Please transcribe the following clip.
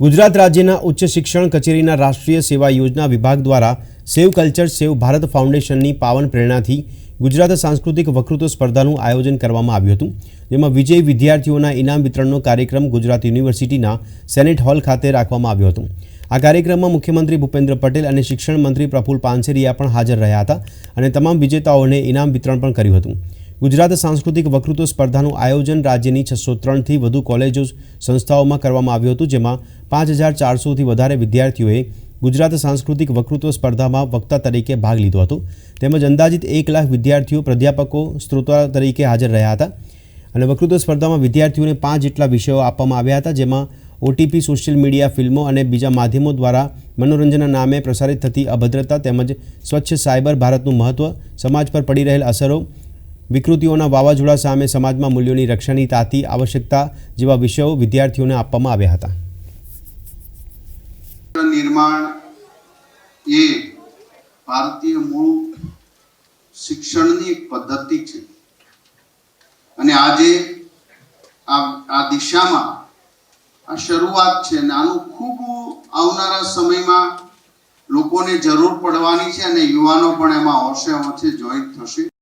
ગુજરાત રાજ્યના ઉચ્ચ શિક્ષણ કચેરીના રાષ્ટ્રીય સેવા યોજના વિભાગ દ્વારા સેવ કલ્ચર, સેવ ભારત ફાઉન્ડેશનની પાવન પ્રેરણાથી ગુજરાત સાંસ્કૃતિક વકૃત્વ સ્પર્ધાનું આયોજન કરવામાં આવ્યું હતું, જેમાં વિજયી વિદ્યાર્થીઓના ઇનામ વિતરણનો કાર્યક્રમ ગુજરાત યુનિવર્સિટીના સેનેટ હોલ ખાતે રાખવામાં આવ્યો હતો. આ કાર્યક્રમમાં મુખ્યમંત્રી ભૂપેન્દ્ર પટેલ અને શિક્ષણ મંત્રી પ્રફુલ પાનસેરિયા પણ હાજર રહ્યા હતા અને તમામ વિજેતાઓને ઇનામ વિતરણ પણ કર્યું હતું. ગુજરાત સાંસ્કૃતિક વકૃત્વ સ્પર્ધાનું આયોજન રાજ્યની છસો ત્રણથી વધુ કોલેજો સંસ્થાઓમાં કરવામાં આવ્યું હતું, જેમાં પાંચ હજાર ચારસોથી વધારે વિદ્યાર્થીઓએ ગુજરાત સાંસ્કૃતિક વકૃત્વ સ્પર્ધામાં વક્તા તરીકે ભાગ લીધો હતો. તેમજ અંદાજિત એક લાખ વિદ્યાર્થીઓ પ્રાધ્યાપકો શ્રોતા તરીકે હાજર રહ્યા હતા. અને વકૃત્વ સ્પર્ધામાં વિદ્યાર્થીઓને પાંચ જેટલા વિષયો આપવામાં આવ્યા હતા, જેમાં ઓટીપી, સોશિયલ મીડિયા, ફિલ્મો અને બીજા માધ્યમો દ્વારા મનોરંજનના નામે પ્રસારિત થતી અભદ્રતા તેમજ સ્વચ્છ સાયબર ભારતનું મહત્વ, સમાજ પર પડી રહેલ અસરો વિકૃતિઓના વાવાઝોડા સામે સમાજમાં મૂલ્યોની રક્ષણની તાતી આવશ્યકતા જેવા વિષયો વિદ્યાર્થીઓને આપવામાં આવ્યા હતા. નિર્માણ એ ભારતીય મૂળ શિક્ષણની પદ્ધતિ છે. અને આજે આ દિશામાં આ શરૂઆત છે અને આનું ખૂબ આવનારા સમયમાં લોકોને જરૂર પડવાની છે અને યુવાનો પણ એમાં હોશે હોશે થશે.